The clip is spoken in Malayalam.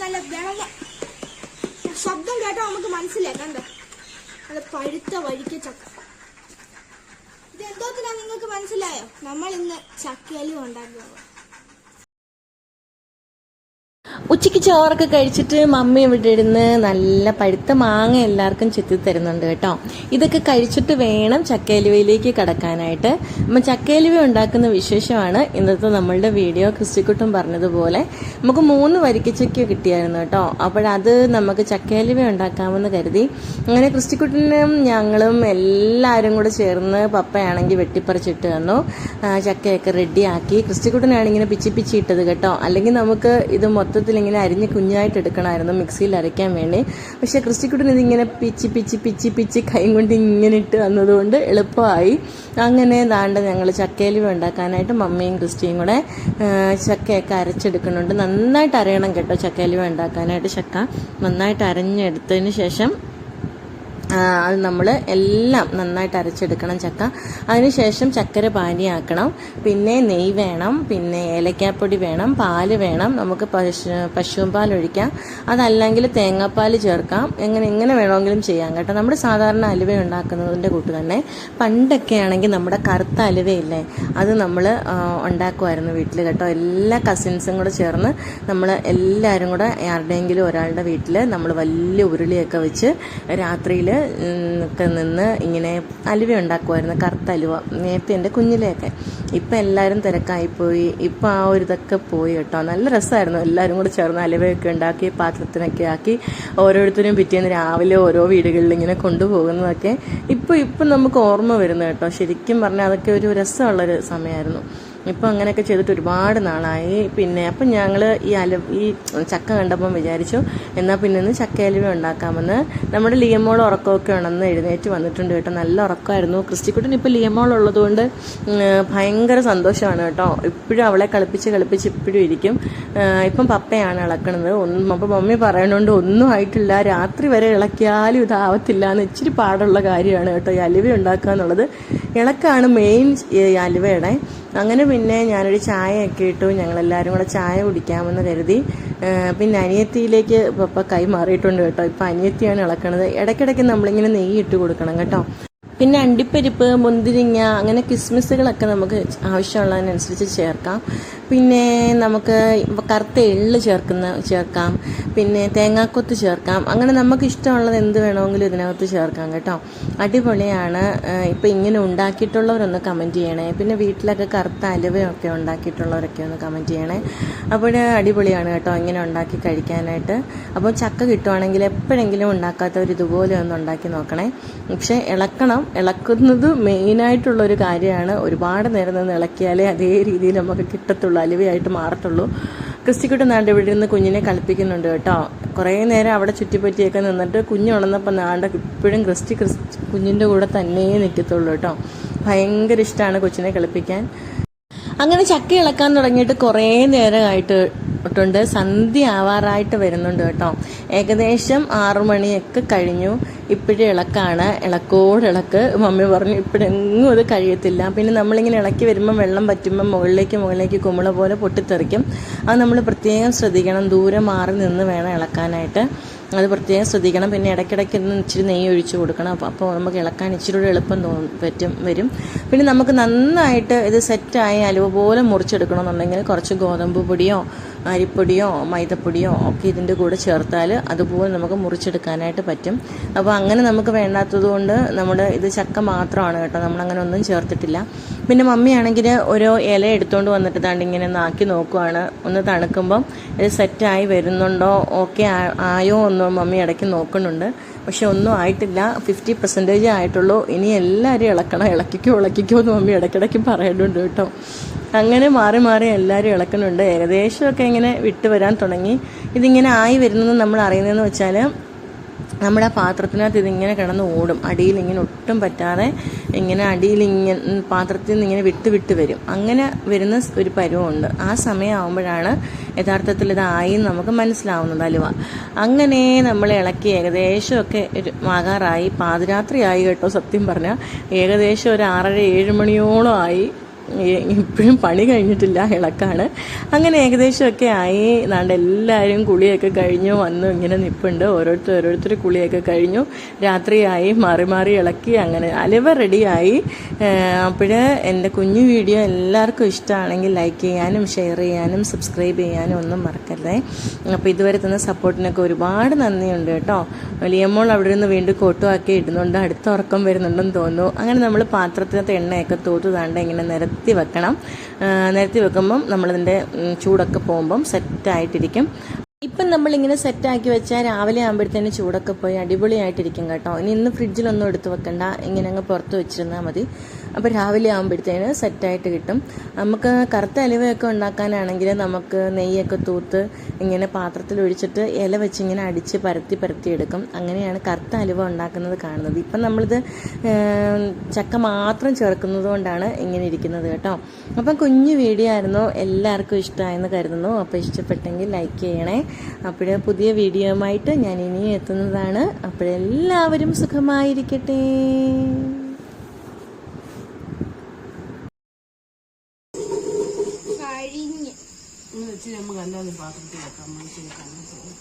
നല്ല വെള്ളം. ശബ്ദം കേട്ടോ നമുക്ക് മനസ്സിലായി. കണ്ടോ? നല്ല പഴുത്ത വഴിക്ക ചക്ക. ഇത് എന്തോ നിങ്ങൾക്ക് മനസ്സിലായോ? നമ്മൾ ഇന്ന് ചക്കയിലും ഉണ്ടാക്കുന്നത് ഉച്ചയ്ക്ക് ചോറൊക്കെ കഴിച്ചിട്ട് മമ്മി ഇവിടെ ഇരുന്ന് നല്ല പഴുത്ത മാങ്ങ എല്ലാവർക്കും ചെത്തി തരുന്നുണ്ട് കേട്ടോ. ഇതൊക്കെ കഴിച്ചിട്ട് വേണം ചക്കയലുവയിലേക്ക് കടക്കാനായിട്ട്. അപ്പം ചക്കയലുവ ഉണ്ടാക്കുന്ന വിശേഷമാണ് ഇന്നത്തെ നമ്മളുടെ വീഡിയോ. ക്രിസ്റ്റിക്കുട്ടും പറഞ്ഞതുപോലെ നമുക്ക് മൂന്ന് വരിക്കച്ചക്ക കിട്ടിയായിരുന്നു കേട്ടോ. അപ്പോഴത് നമുക്ക് ചക്കയലുവ ഉണ്ടാക്കാമെന്ന് കരുതി. അങ്ങനെ ക്രിസ്റ്റിക്കുട്ടിനും ഞങ്ങളും എല്ലാവരും കൂടെ ചേർന്ന് പപ്പയാണെങ്കിൽ വെട്ടിപ്പറിച്ചിട്ട് തന്നു ചക്കയൊക്കെ റെഡിയാക്കി ക്രിസ്റ്റിക്കുട്ടനാണ് ഇങ്ങനെ പിച്ചി കേട്ടോ. അല്ലെങ്കിൽ നമുക്ക് ഇത് മൊത്തത്തിൽ ഇങ്ങനെ അരിഞ്ഞ് കുഞ്ഞായിട്ട് എടുക്കണമായിരുന്നു മിക്സിയിൽ അരയ്ക്കാൻ വേണ്ടി. പക്ഷേ ക്രിസ്റ്റിക്കുട്ടൻ ഇതിങ്ങനെ പിച്ചി പിച്ചി പിച്ചി പിച്ചി കൈ കൊണ്ട് ഇങ്ങനെ ഇട്ട് വന്നതുകൊണ്ട് എളുപ്പമായി. അങ്ങനെ ദാണ്ട് ഞങ്ങൾ ചക്കയിലും ഉണ്ടാക്കാനായിട്ട് മമ്മിയും ക്രിസ്റ്റിയും കൂടെ ചക്കയൊക്കെ അരച്ചെടുക്കുന്നുണ്ട്. നന്നായിട്ട് അരയണം കേട്ടോ ചക്കയിലും ഉണ്ടാക്കാനായിട്ട് ചക്ക. നന്നായിട്ട് അരഞ്ഞെടുത്തതിന് ശേഷം അത് നമ്മൾ എല്ലാം നന്നായിട്ട് അരച്ചെടുക്കണം ചക്ക. അതിനുശേഷം ചക്കര പാനിയാക്കണം. പിന്നെ നെയ് വേണം. പിന്നെ ഏലക്കാപ്പൊടി വേണം. പാൽ വേണം. നമുക്ക് പശു പശുവും പാൽ ഒഴിക്കാം. അതല്ലെങ്കിൽ തേങ്ങാപ്പാൽ ചേർക്കാം. എങ്ങനെ എങ്ങനെ വേണമെങ്കിലും ചെയ്യാം കേട്ടോ. നമ്മുടെ സാധാരണ അലുവ ഉണ്ടാക്കുന്നതിന്റെ കൂട്ട് തന്നെ. പണ്ടൊക്കെ ആണെങ്കിൽ നമ്മുടെ കറുത്ത അലുവയില്ലേ അത് നമ്മൾ ഉണ്ടാക്കുമായിരുന്നു വീട്ടിൽ കേട്ടോ. എല്ലാ കസിൻസും കൂടെ ചേർന്ന് നമ്മൾ എല്ലാവരും കൂടെ ആരുടെയെങ്കിലും ഒരാളുടെ വീട്ടിൽ നമ്മൾ വലിയ ഉരുളിയൊക്കെ വെച്ച് രാത്രിയിൽ ഒക്കെ നിന്ന് ഇങ്ങനെ അലുവ ഉണ്ടാക്കുമായിരുന്നു കറുത്ത അലുവ. നേരത്തെ എന്റെ കുഞ്ഞിലെയൊക്കെ. ഇപ്പം എല്ലാവരും തിരക്കായിപ്പോയി. ഇപ്പം ആ ഒരു ഇതൊക്കെ പോയി കേട്ടോ. നല്ല രസമായിരുന്നു. എല്ലാവരും കൂടെ ചേർന്ന് അലുവയൊക്കെ ഉണ്ടാക്കി പാത്രത്തിനൊക്കെ ആക്കി ഓരോരുത്തരും പിറ്റേന്ന് രാവിലെ ഓരോ വീടുകളിൽ ഇങ്ങനെ കൊണ്ടുപോകുന്നതൊക്കെ ഇപ്പം ഇപ്പം നമുക്ക് ഓർമ്മ വരുന്നു കേട്ടോ. ശരിക്കും പറഞ്ഞാൽ അതൊക്കെ ഒരു രസമുള്ളൊരു സമയമായിരുന്നു. ഇപ്പം അങ്ങനെയൊക്കെ ചെയ്തിട്ട് ഒരുപാട് നാളായി. പിന്നെ അപ്പം ഞങ്ങൾ ഈ അല ഈ ചക്ക കണ്ടപ്പം വിചാരിച്ചു എന്നാൽ പിന്നെ ഇന്ന് ചക്ക അലുവ ഉണ്ടാക്കാമെന്ന്. നമ്മുടെ ലിയമോൾ ഉറക്കമൊക്കെ ഉണ്ടെന്ന് എഴുന്നേറ്റ് വന്നിട്ടുണ്ട് കേട്ടോ. നല്ല ഉറക്കമായിരുന്നു. ക്രിസ്റ്റിക്കുട്ടൻ ഇപ്പം ലിയമോൾ ഉള്ളതുകൊണ്ട് ഭയങ്കര സന്തോഷമാണ് കേട്ടോ. ഇപ്പോഴും അവളെ കളിപ്പിച്ച് കളിപ്പിച്ച് ഇപ്പോഴും ഇരിക്കും. ഇപ്പം പപ്പയാണ് ഇളക്കണത്. ഒന്നും അപ്പം മമ്മി പറയണോണ്ട് ഒന്നും ആയിട്ടില്ല. രാത്രി വരെ ഇളക്കിയാലും ഇതാവത്തില്ല എന്ന് ഇച്ചിരി പാടുള്ള കാര്യമാണ് കേട്ടോ ഈ അലുവ ഉണ്ടാക്കുക എന്നുള്ളത് ഇളക്കാണ് മെയിൻ അലുവയുടെ. അങ്ങനെ പിന്നെ ഞാനൊരു ചായയൊക്കെ ഇട്ടു. ഞങ്ങളെല്ലാവരും കൂടെ ചായ കുടിക്കാമെന്ന് കരുതി. പിന്നെ അനിയത്തിയിലേക്ക് പപ്പ കൈ മാറിയിട്ടുണ്ട് കേട്ടോ. ഇപ്പം അനിയത്തിയാണ് ഇളക്കണത്. ഇടയ്ക്കിടയ്ക്ക് നമ്മളിങ്ങനെ നെയ്യ് ഇട്ട് കൊടുക്കണം കേട്ടോ. പിന്നെ അണ്ടിപ്പരിപ്പ് മുന്തിരിങ്ങ അങ്ങനെ കിസ്മിസുകളൊക്കെ നമുക്ക് ആവശ്യമുള്ളതിനനുസരിച്ച് ചേർക്കാം. പിന്നെ നമുക്ക് കറുത്ത എള്ള് ചേർക്കുന്ന ചേർക്കാം. പിന്നെ തേങ്ങാക്കൊത്ത് ചേർക്കാം. അങ്ങനെ നമുക്ക് ഇഷ്ടമുള്ളത് എന്ത് വേണമെങ്കിലും ഇതിനകത്ത് ചേർക്കാം കേട്ടോ. അടിപൊളിയാണ്. ഇപ്പം ഇങ്ങനെ ഉണ്ടാക്കിയിട്ടുള്ളവരൊന്ന് കമന്റ് ചെയ്യണേ. പിന്നെ വീട്ടിലൊക്കെ കറുത്ത അലുവയൊക്കെ ഉണ്ടാക്കിയിട്ടുള്ളവരൊക്കെ ഒന്ന് കമന്റ് ചെയ്യണേ. അപ്പോൾ അടിപൊളിയാണ് കേട്ടോ ഇങ്ങനെ ഉണ്ടാക്കി കഴിക്കാനായിട്ട്. അപ്പോൾ ചക്ക കിട്ടുവാണെങ്കിൽ എപ്പോഴെങ്കിലും ഉണ്ടാക്കാത്തവർ ഇതുപോലെ ഒന്ന് ഉണ്ടാക്കി നോക്കണേ. പക്ഷേ ഇളക്കണം. ഇളക്കുന്നത് മെയിനായിട്ടുള്ളൊരു കാര്യമാണ്. ഒരുപാട് നേരം നിന്ന് ഇളക്കിയാലേ അതേ രീതിയിൽ നമുക്ക് കിട്ടത്തുള്ളൂ അലുവയായിട്ട് മാറത്തുള്ളൂ. ക്രിസ്റ്റിക്കുട്ടി നാണ്ട് ഇവിടെ നിന്ന് കുഞ്ഞിനെ കളിപ്പിക്കുന്നുണ്ട് കേട്ടോ. കുറേ നേരം അവിടെ ചുറ്റിപ്പറ്റിയൊക്കെ നിന്നിട്ട് കുഞ്ഞുണർന്നപ്പോൾ നാണ്ട ഇപ്പോഴും ക്രിസ്റ്റി ക്രിസ്റ്റി കുഞ്ഞിന്റെ കൂടെ തന്നെ നിൽക്കത്തുള്ളൂ കേട്ടോ. ഭയങ്കര ഇഷ്ടമാണ് കൊച്ചിനെ കളിപ്പിക്കാൻ. അങ്ങനെ ചക്ക ഇളക്കാൻ തുടങ്ങിയിട്ട് കുറേ നേരമായിട്ട് ട്ടുണ്ട് സന്ധ്യ ആവാറായിട്ട് വരുന്നുണ്ട് കേട്ടോ. ഏകദേശം ആറു മണിയൊക്കെ കഴിഞ്ഞു. ഇപ്പോഴും ഇളക്കാണ്. ഇളക്കോട് ഇളക്ക്. മമ്മി പറഞ്ഞു ഇപ്പോഴെങ്ങും അത് കഴിയത്തില്ല. പിന്നെ നമ്മളിങ്ങനെ ഇളക്കി വരുമ്പോൾ വെള്ളം പറ്റുമ്പോൾ മുകളിലേക്ക് മുകളിലേക്ക് കുമിള പോലെ പൊട്ടിത്തെറിക്കും. അത് നമ്മൾ പ്രത്യേകം ശ്രദ്ധിക്കണം. ദൂരെ മാറി നിന്ന് വേണം ഇളക്കാനായിട്ട്. അത് പ്രത്യേകം ശ്രദ്ധിക്കണം. പിന്നെ ഇടയ്ക്കിടയ്ക്ക് ഒന്ന് ഇച്ചിരി നെയ്യ് ഒഴിച്ച് കൊടുക്കണം. അപ്പോൾ അപ്പോൾ നമുക്ക് ഇളക്കാൻ ഇച്ചിരി കൂടെ എളുപ്പം തോന്നും പറ്റും വരും. പിന്നെ നമുക്ക് നന്നായിട്ട് ഇത് സെറ്റായി അലുവ പോലെ മുറിച്ചെടുക്കണമെന്നുണ്ടെങ്കിൽ കുറച്ച് ഗോതമ്പ് പൊടിയോ അരിപ്പൊടിയോ മൈദപ്പൊടിയോ ഒക്കെ ഇതിന്റെ കൂടെ ചേർത്താൽ അതുപോലെ നമുക്ക് മുറിച്ചെടുക്കാനായിട്ട് പറ്റും. അപ്പോൾ അങ്ങനെ നമുക്ക് വേണ്ടാത്തത് കൊണ്ട് നമ്മുടെ ഇത് ചക്ക മാത്രമാണ് കേട്ടോ. നമ്മളങ്ങനെ ഒന്നും ചേർത്തിട്ടില്ല. പിന്നെ മമ്മിയാണെങ്കിൽ ഓരോ ഇല എടുത്തുകൊണ്ട് വന്നിട്ട് താണ്ട് ഇങ്ങനെ നാക്കി നോക്കുവാണ്. ഒന്ന് തണുക്കുമ്പം ഇത് സെറ്റായി വരുന്നുണ്ടോ ഓക്കെ ആയോ എന്നോ മമ്മി ഇടയ്ക്ക് നോക്കുന്നുണ്ട്. പക്ഷെ ഒന്നും ആയിട്ടില്ല. ഫിഫ്റ്റി പെർസെന്റേജ് ആയിട്ടുള്ളൂ. ഇനി എല്ലാവരും ഇളക്കണം. ഇളക്കിക്കോ ഇളക്കിക്കോ എന്ന് മമ്മി ഇടയ്ക്കിടയ്ക്ക് പറയുന്നുണ്ട് കേട്ടോ. അങ്ങനെ മാറി മാറി എല്ലാവരും ഇളക്കുന്നുണ്ട്. ഏകദേശമൊക്കെ ഇങ്ങനെ വിട്ട് വരാൻ തുടങ്ങി. ഇതിങ്ങനെ ആയി വരുന്നത് നമ്മൾ അറിയുന്നതെന്ന് വെച്ചാൽ നമ്മുടെ ആ പാത്രത്തിനകത്ത് ഇതിങ്ങനെ കിടന്ന് ഓടും. അടിയിൽ ഇങ്ങനെ ഒട്ടും പറ്റാതെ ഇങ്ങനെ അടിയിൽ ഇങ്ങനെ പാത്രത്തിൽ നിന്ന് ഇങ്ങനെ വിട്ട് വിട്ട് വരും. അങ്ങനെ വരുന്ന ഒരു പരുവമുണ്ട്. ആ സമയമാകുമ്പോഴാണ് യഥാർത്ഥത്തിൽ ഇതായി നമുക്ക് മനസ്സിലാവുന്നത് അലുവ. അങ്ങനെ നമ്മൾ ഇളക്കി ഏകദേശമൊക്കെ ഒരു ആകാറായി. പാതിരാത്രിയായി കേട്ടോ സത്യം പറഞ്ഞാൽ ഏകദേശം ഒരു ആറര ഏഴ് മണിയോളം ആയി. ഇപ്പോഴും പണി കഴിഞ്ഞിട്ടില്ല ഇളക്കാണ്. അങ്ങനെ ഏകദേശമൊക്കെ ആയി. നാണ്ട് എല്ലാവരും കുളിയൊക്കെ കഴിഞ്ഞു വന്നു ഇങ്ങനെ നിൽപ്പുണ്ട് ഓരോരുത്തർ ഓരോരുത്തർ കുളിയൊക്കെ കഴിഞ്ഞു. രാത്രിയായി മാറി മാറി ഇളക്കി അങ്ങനെ അലവ റെഡിയായി. അപ്പോൾ എന്റെ കുഞ്ഞു വീഡിയോ എല്ലാവർക്കും ഇഷ്ടമാണെങ്കിൽ ലൈക്ക് ചെയ്യാനും ഷെയർ ചെയ്യാനും സബ്സ്ക്രൈബ് ചെയ്യാനും ഒന്നും മറക്കരുതേ. അപ്പോൾ ഇതുവരെ തന്ന സപ്പോർട്ടിനൊക്കെ ഒരുപാട് നന്ദിയുണ്ട് കേട്ടോ. വലിയമ്മോൾ അവിടെ നിന്ന് വീണ്ടും കോട്ടുമാക്കി ഇടുന്നുണ്ട്. അടുത്ത ഉറക്കം വരുന്നുണ്ടെന്ന് തോന്നുന്നു. അങ്ങനെ നമ്മൾ പാത്രത്തിനകത്ത് എണ്ണയൊക്കെ തൂത്ത് താണ്ട ഇങ്ങനെ നിരത്തി വെക്കണം ആ, നിരത്തി വെക്കുമ്പം നമ്മളതിന്റെ ചൂടൊക്കെ പോകുമ്പം സെറ്റായിട്ടിരിക്കും ഇപ്പം നമ്മളിങ്ങനെ സെറ്റാക്കി വെച്ചാൽ രാവിലെ ആകുമ്പോഴത്തേന് ചൂടൊക്കെ പോയി അടിപൊളിയായിട്ടിരിക്കും കേട്ടോ. ഇനി ഇന്ന് ഫ്രിഡ്ജിലൊന്നും എടുത്തു വെക്കണ്ട. ഇങ്ങനെ അങ്ങ് പുറത്ത് വെച്ചിരുന്നാൽ മതി. അപ്പോൾ രാവിലെ ആകുമ്പോഴത്തേന് സെറ്റായിട്ട് കിട്ടും. നമുക്ക് കറുത്ത അലുവയൊക്കെ ഉണ്ടാക്കാനാണെങ്കിൽ നമുക്ക് നെയ്യൊക്കെ തൂത്ത് ഇങ്ങനെ പാത്രത്തിൽ ഒഴിച്ചിട്ട് ഇല വെച്ച് ഇങ്ങനെ അടിച്ച് പരത്തി പരത്തി എടുക്കും. അങ്ങനെയാണ് കറുത്ത അലുവ ഉണ്ടാക്കുന്നത് കാണുന്നത്. ഇപ്പം നമ്മളിത് ചക്ക മാത്രം ചേർക്കുന്നത് കൊണ്ടാണ് ഇങ്ങനെ ഇരിക്കുന്നത് കേട്ടോ. അപ്പം കുഞ്ഞു വീഡിയോ ആയിരുന്നു. എല്ലാവർക്കും ഇഷ്ടമായെന്ന് കരുതുന്നു. അപ്പോൾ ഇഷ്ടപ്പെട്ടെങ്കിൽ ലൈക്ക് ചെയ്യണേ. അപ്പോൾ പുതിയ വീഡിയോയുമായിട്ട് ഞാൻ ഇനിയും എത്തുന്നതാണ്. അപ്പോഴെല്ലാവരും സുഖമായിരിക്കട്ടെ. കഴിഞ്ഞ്. ഇങ്ങനെ ഇച്ചിരി നമുക്ക് അല്ലാതെ പാത്രത്തിൽ വെക്കാം മനുഷ്യനെ കാണാൻ ചെയ്യും.